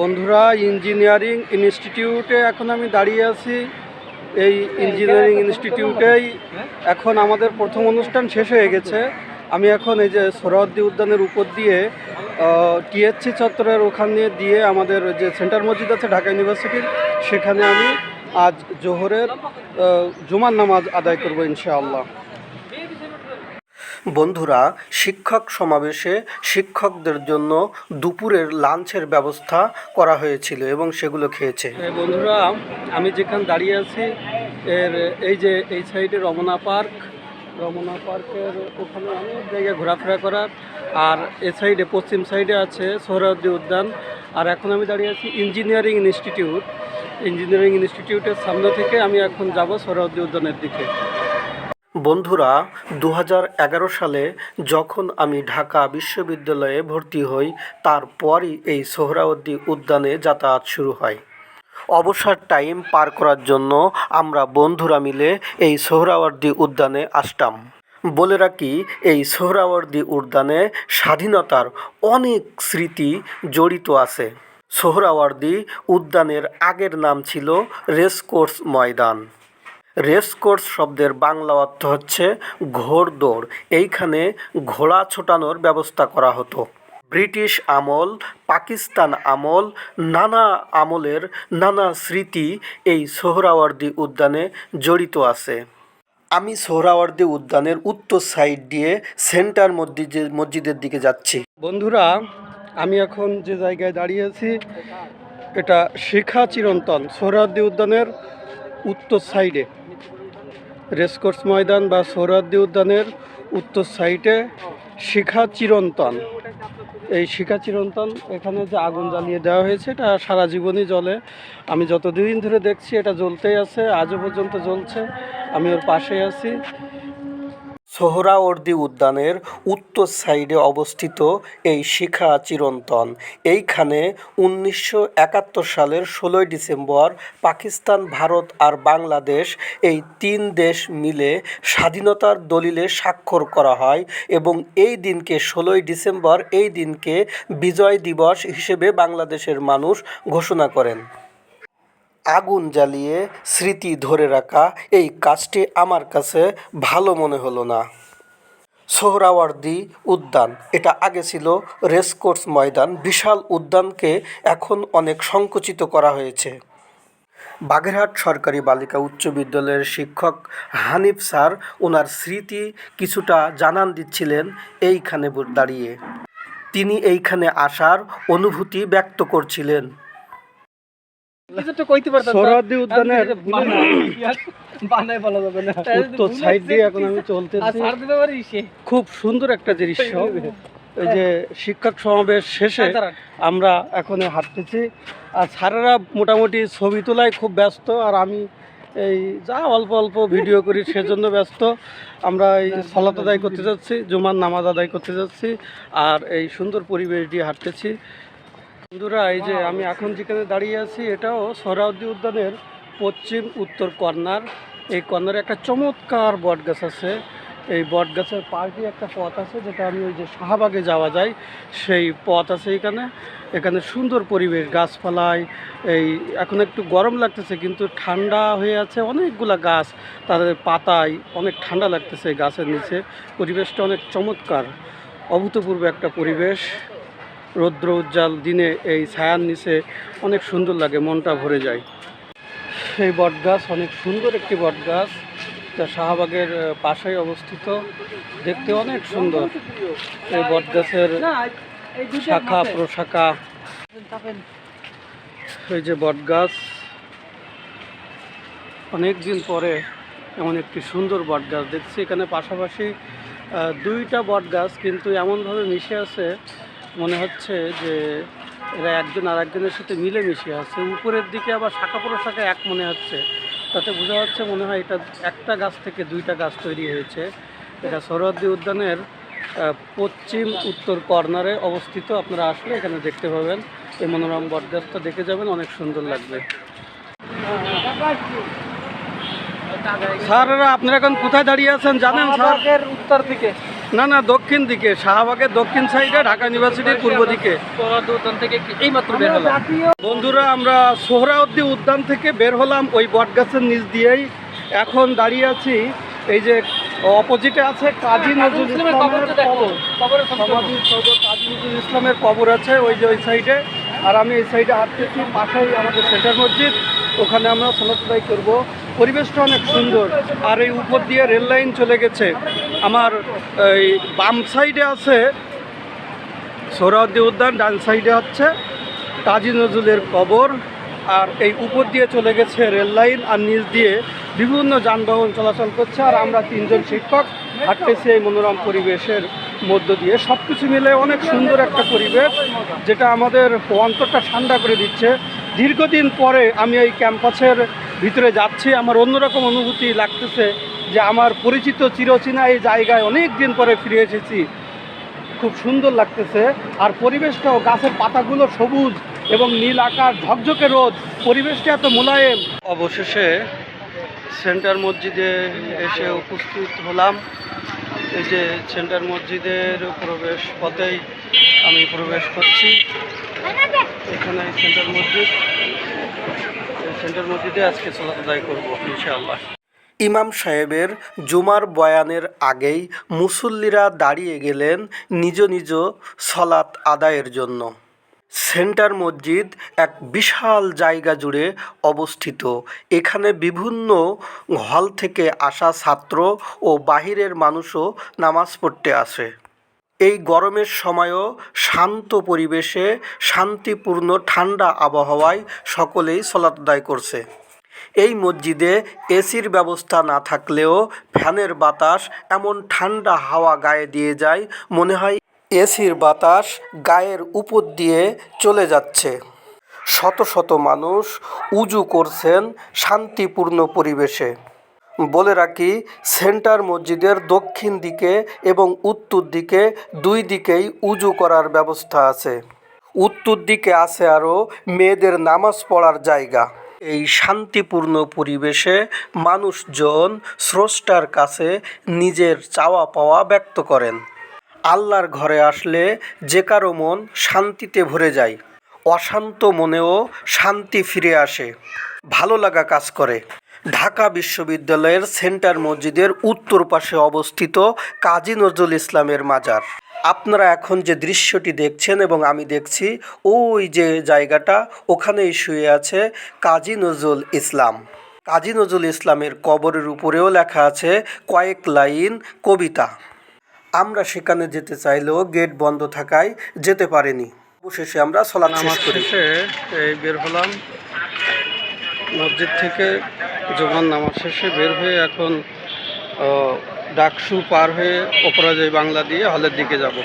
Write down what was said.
বন্ধুরা, ইঞ্জিনিয়ারিং ইনস্টিটিউটে এখন আমি দাঁড়িয়ে আছি। এই ইঞ্জিনিয়ারিং ইনস্টিটিউটেই এখন আমাদের প্রথম অনুষ্ঠান শেষ হয়ে গেছে। আমি এখন এই যে সোহরাওয়ার্দী উদ্যানের উপর দিয়ে টিএসসি চত্বরের ওখানে দিয়ে আমাদের যে সেন্টার মসজিদ আছে ঢাকা ইউনিভার্সিটির, সেখানে আমি আজ জোহরের জুমার নামাজ আদায় করব ইনশাআল্লাহ। বন্ধুরা, শিক্ষক সমাবেশে শিক্ষকদের জন্য দুপুরের লাঞ্চের ব্যবস্থা করা হয়েছিল এবং সেগুলো খেয়েছে। বন্ধুরা, আমি যেখানে দাঁড়িয়ে আছি, এর এই যে এই সাইডে রমনা পার্ক, রমনা পার্কের ওখানে অনেক জায়গায় ঘোরাফেরা করার আর এ সাইডে, পশ্চিম সাইডে আছে সোহরাওয়ার্দী উদ্যান। আর এখন আমি দাঁড়িয়ে আছি ইঞ্জিনিয়ারিং ইনস্টিটিউট। ইঞ্জিনিয়ারিং ইনস্টিটিউটের সামনে থেকে আমি এখন যাব সোহরাওয়ার্দী উদ্যানের দিকে। বন্ধুরা দু হাজার এগারো সালে যখন আমি ঢাকা বিশ্ববিদ্যালয়ে ভর্তি হই, তারপরই এই সোহরাওয়ার্দী উদ্যানে যাতায়াত শুরু হয়। অবসর টাইম পার করার জন্য আমরা বন্ধুরা মিলে এই সোহরাওয়ার্দী উদ্যানে আসতাম। বলে রাখি, এই সোহরাওয়ার্দী উদ্যানে স্বাধীনতার অনেক স্মৃতি জড়িত আছে। সোহরাওয়ার্দী উদ্যানের আগের নাম ছিল রেসকোর্স ময়দান। রেসকোর্স শব্দের বাংলা অর্থ হচ্ছে ঘোড়দৌড় এইখানে ঘোড়া ছোটানোর ব্যবস্থা করা হতো। ব্রিটিশ আমল, পাকিস্তান আমল, নানা আমলের নানা স্মৃতি এই সোহরাওয়ার্দী উদ্যানে জড়িত আছে। আমি সোহরাওয়ার্দী উদ্যানের উত্তর সাইড দিয়ে সেন্টার মসজিদের মসজিদের দিকে যাচ্ছি। বন্ধুরা, আমি এখন যে জায়গায় দাঁড়িয়ে আছি, এটা শিখা চিরন্তন সোহরাওয়ার্দী উদ্যানের উত্তর সাইডে। রেসকোর্স ময়দান বা সৌরাদ্দি উদ্যানের উত্তর সাইটে শিখা চিরন্তন। এই শিখা চিরন্তন এখানে যে আগুন জ্বালিয়ে দেওয়া হয়েছে, এটা সারা জীবনই জ্বলে। আমি যতদিন ধরে দেখছি এটা জ্বলতেই আছে, আজও পর্যন্ত জ্বলছে। আমি ওর পাশে আছি। সোহরাওয়ার্দী উদ্যানের উত্তর সাইডে অবস্থিত এই শিখা চিরন্তন। এইখানে উনিশশো একাত্তর সালের ষোলোই ডিসেম্বর পাকিস্তান, ভারত আর বাংলাদেশ এই তিন দেশ মিলে স্বাধীনতার দলিলে স্বাক্ষর করা হয় এবং এই দিনকে ষোলোই ডিসেম্বর এই দিনকে বিজয় দিবস হিসেবে বাংলাদেশের মানুষ ঘোষণা করেন। আগুন জ্বালিয়ে স্মৃতি ধরে রাখা এই কাজটি আমার কাছে ভালো মনে হলো না। সোহরাওয়ার্দি উদ্যান, এটা আগে ছিল রেসকোর্স ময়দান, বিশাল উদ্যানকে এখন অনেক সংকুচিত করা হয়েছে। বাগেরহাট সরকারি বালিকা উচ্চ বিদ্যালয়ের শিক্ষক হানিফ স্যার ওনার স্মৃতি কিছুটা জানান দিচ্ছিলেন এইখানে দাঁড়িয়ে। তিনি এইখানে আসার অনুভূতি ব্যক্ত করছিলেন। কিছু তো কইতে পারতাম সোহরাওয়ার্দী উদ্যানের বানায় বলা যাবে না। উত্তর সাইড দিয়ে এখন আমি চলতেছি। খুব সুন্দর একটা দৃশ্য। এই যে শিক্ষক সমাবেশ শেষে আমরা এখন হাঁটতেছি। আর স্যারেরা মোটামুটি ছবি তোলায় খুব ব্যস্ত। আর আমি এই যা অল্প অল্প ভিডিও করি সেজন্য ব্যস্ত। আমরা এই সলাত আদায় করতে যাচ্ছি জুমার নামাজ আদায় করতে যাচ্ছি। আর এই সুন্দর পরিবেশ দিয়ে হাঁটতেছি। বন্ধুরা, এই যে আমি এখন যেখানে দাঁড়িয়ে আছি, এটাও সোহরাওয়ার্দী উদ্যানের পশ্চিম উত্তর কর্নার। এই কর্নারে একটা চমৎকার বট গাছ আছে। এই বট গাছের পাশ দিয়ে একটা পথ আছে, যেটা আমি ওই যে শাহবাগে যাওয়া যায়, সেই পথ আছে এখানে। এখানে সুন্দর পরিবেশ, গাছপালায়, এই এখন একটু গরম লাগতেছে, কিন্তু ঠান্ডা হয়ে আছে অনেকগুলা গাছ। তাদের পাতায় অনেক ঠান্ডা লাগতেছে গাছের নিচে। পরিবেশটা অনেক চমৎকার, অভূতপূর্ব একটা পরিবেশ। রৌদ্র উজ্জ্বল দিনে এই ছায়ার নিচে অনেক সুন্দর লাগে মনটা ভরে যায়। সেই বটগাছ অনেক সুন্দর একটি বটগাছ যা শাহবাগের পাশেই অবস্থিত। দেখতে অনেক সুন্দর। এই বটগাছের শাখা প্রশাখা। এই যে বটগাছ অনেক দিন পরে এমন একটি সুন্দর বটগাছ। দেখছি এখানে পাশাপাশি দুইটা বটগাছ কিন্তু এমনভাবে মিশে আছে মনে হচ্ছে যে এরা একজন আর একজনের সাথে মিলেমিশে আছে। উপরের দিকে আবার শাখা প্রশাখা এক মনে হচ্ছে। তাতে বোঝা যাচ্ছে মনে হয় এটা একটা গাছ থেকে দুইটা গাছ তৈরি হয়েছে। এটা সরহদ্দি উদ্যানের পশ্চিম উত্তর কর্নারে অবস্থিত। আপনারা আসলে এখানে দেখতে পাবেন। এই মনোরম বটগাছটা দেখে যাবেন, অনেক সুন্দর লাগবে। স্যারেরা আপনারা এখন কোথায় দাঁড়িয়ে আছেন? জানেন, স্যার? উত্তর দিকে। না না দক্ষিণ দিকে শাহবাগের দক্ষিণ সাইডে ঢাকা ইউনিভার্সিটির পূর্ব দিকে। উদ্যান থেকে এই বের হলাম বন্ধুরা আমরা সোহরাউদ্দি উদ্যান থেকে বের হলাম ওই বটগাছের নিচ দিয়েই। এখন দাঁড়িয়ে আছি এই যে অপোজিটে আছে কাজী নজরুল ইসলামের কবর। কাজী নজরুল ইসলামের কবর আছে ওই যে ওই সাইডে আর আমি এই সাইডে হাঁটতেছি পাশেই আমাদের সেন্টার মসজিদ। ওখানে আমরা সলাচলাই করব। পরিবেশটা অনেক সুন্দর। আর এই উপর দিয়ে রেল লাইন চলে গেছে। আমার এই বাম সাইডে আছে সোহরাওয়ার্দী উদ্যান, ডান সাইডে হচ্ছে কাজী নজরুলের কবর। আর এই উপর দিয়ে চলে গেছে রেল লাইন আর নিচ দিয়ে বিভিন্ন যানবাহন চলাচল করছে। আর আমরা তিনজন শিক্ষক। হাঁটতেছি এই মনোরম পরিবেশের মধ্য দিয়ে সব কিছু মিলে অনেক সুন্দর একটা পরিবেশ, যেটা আমাদের অন্তরটা ঠান্ডা করে দিচ্ছে। দীর্ঘদিন পরে আমি এই ক্যাম্পাসের ভিতরে যাচ্ছি। আমার অন্যরকম অনুভূতি লাগতেছে যে আমার পরিচিত চিরচেনা এই জায়গায় অনেক দিন পরে ফিরে এসেছি। খুব সুন্দর লাগতেছে। আর পরিবেশটাও, গাছের পাতাগুলো সবুজ এবং নীল আকাশ, ঝকঝকে রোদ, পরিবেশটা এত মোলায়েম। অবশেষে সেন্টার মসজিদে এসে উপস্থিত হলাম। এই যে সেন্টার মসজিদের প্রবেশ পথেই আমি প্রবেশ করছি। এখানে সেন্টার মসজিদ সেন্টার মসজিদে আজকে চলাত আদায় করব ইনশাআল্লাহ। ইমাম সাহেবের জুমার বয়ানের আগেই মুসল্লিরা দাঁড়িয়ে গেলেন নিজ নিজ সলাৎ আদায়ের জন্য। সেন্টার মসজিদ এক বিশাল জায়গা জুড়ে অবস্থিত। এখানে বিভিন্ন হল থেকে আসা ছাত্র ও বাহিরের মানুষও নামাজ পড়তে আসে। এই গরমের সময়ও শান্ত পরিবেশে শান্তিপূর্ণ ঠান্ডা আবহাওয়ায় সকলেই সলাত আদায় করছে। এই মসজিদে এসির ব্যবস্থা না থাকলেও ফ্যানের বাতাস এমন ঠান্ডা হাওয়া গায়ে দিয়ে যায়, মনে হয় এসির বাতাস গায়ের উপর দিয়ে চলে যাচ্ছে। শত শত মানুষ উজু করছেন শান্তিপূর্ণ পরিবেশে। বলে রাখি, সেন্টার মসজিদের দক্ষিণ দিকে এবং উত্তর দিকে দুই দিকেই উজু করার ব্যবস্থা আছে। উত্তর দিকে আছে আরও মেয়েদের নামাজ পড়ার জায়গা। এই শান্তিপূর্ণ পরিবেশে মানুষজন স্রষ্টার কাছে নিজের চাওয়া পাওয়া ব্যক্ত করেন। আল্লাহর ঘরে আসলে যে কারও মন শান্তিতে ভরে যায়, অশান্ত মনেও শান্তি ফিরে আসে। ভালো লাগা কাজ করে। ঢাকা বিশ্ববিদ্যালয়ের সেন্টার মসজিদের উত্তর পাশে অবস্থিত কাজী নজরুল ইসলামের মাজার। আপনারা এখন যে দৃশ্যটি দেখছেন এবং আমি দেখছি, ওই যে জায়গাটা ওখানেই শুয়ে আছে কাজী নজরুল ইসলাম। কাজী নজরুল ইসলামের কবরের উপরেও লেখা আছে কয়েক লাইন কবিতা। আমরা সেখানে যেতে চাইলেও গেট বন্ধ থাকায় যেতে পারিনি। অবশেষে আমরা সলাৎ নামাজ করি। এই বের হলাম। মসজিদ থেকে জোমান নামাজ শেষে বের হয়ে এখন ডাকসু পার হয়ে অপরাজয় বাংলা দিয়ে হলের দিকে যাব।